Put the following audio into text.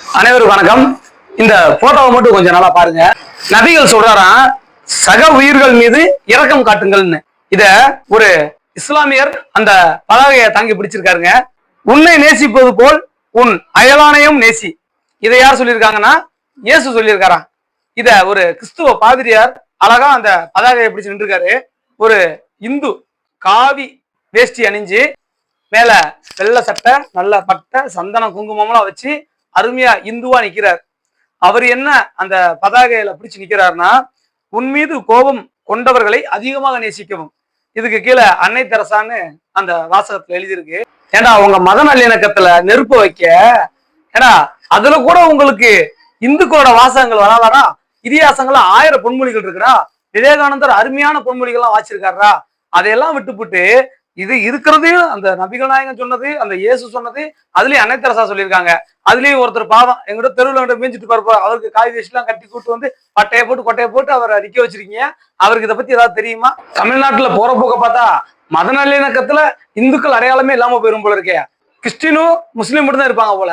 அனைவருக்கும் வணக்கம். இந்த போட்டோவை மட்டும் கொஞ்சம் நல்லா பாருங்க. நபிகள் சொல்றாராம் சக உயிர்கள் மீது இரக்கம் காட்டுங்கள்னு. இத ஒரு இஸ்லாமியர் அந்த பதாகையை தாங்கி பிடிச்சிருக்காருங்க. உன்னை நேசிப்பது போல் உன் அயலானையும் நேசி. இதை யார் சொல்லியிருக்காங்கன்னா? இயேசு சொல்லியிருக்காராம். இத ஒரு கிறிஸ்துவ பாதிரியார் அழகா அந்த பதாகையை பிடிச்சு நின்றுருக்காரு. ஒரு இந்து காவி வேஷ்டி அணிஞ்சு மேல வெள்ளை சட்டை நல்ல பட்டை சந்தன குங்குமம்லாம் வச்சு அருமையா இந்துவா நிக்கிறார். அவர் என்ன அந்த பதாகையில பிடிச்சு நிக்கிறாருன்னா உன் மீது கோபம் கொண்டவர்களை அதிகமாக நேசிக்கவும். இதுக்கு கீழே அன்னை தெரசான்னு அந்த வாசகத்துல எழுதியிருக்கு. ஏன்னா உங்க மத நல்லிணக்கத்துல நெருப்பு வைக்க? ஏன்னா அதுல கூட உங்களுக்கு இந்துக்களோட வாசகங்கள் வராதாரா இதிகாசங்கள்ல ஆயிரம் பொன்மொழிகள் இருக்குடா. விவேகானந்தர் அருமையான பொன்மொழிகள்லாம் வாச்சிருக்காரா அதையெல்லாம் விட்டுப்புட்டு இது இருக்கிறதையும் அந்த நபிகள் நாயகன் சொன்னது அந்த இயேசு சொன்னது அதுலயும் அனைத்தரசா சொல்லியிருக்காங்க. அதுலயும் ஒருத்தர் பாவம் எங்கிட்ட தெருவில் கிட்ட மேய்ஞ்சிட்டு பாருப்பா அவருக்கு காய் வேஷ்டிலாம் கட்டி கூட்டு வந்து பட்டையை போட்டு கொட்டையை போட்டு அவரை நிக்க வச்சிருக்கீங்க. அவருக்கு இதை பத்தி ஏதாவது தெரியுமா? தமிழ்நாட்டுல போற போக்க பார்த்தா மத நல்லிணக்கத்துல இந்துக்கள் அடையாளமே இல்லாம போயிரும் போல இருக்கே. கிறிஸ்டினும் முஸ்லீம் மட்டும் தான் இருப்பாங்க போல.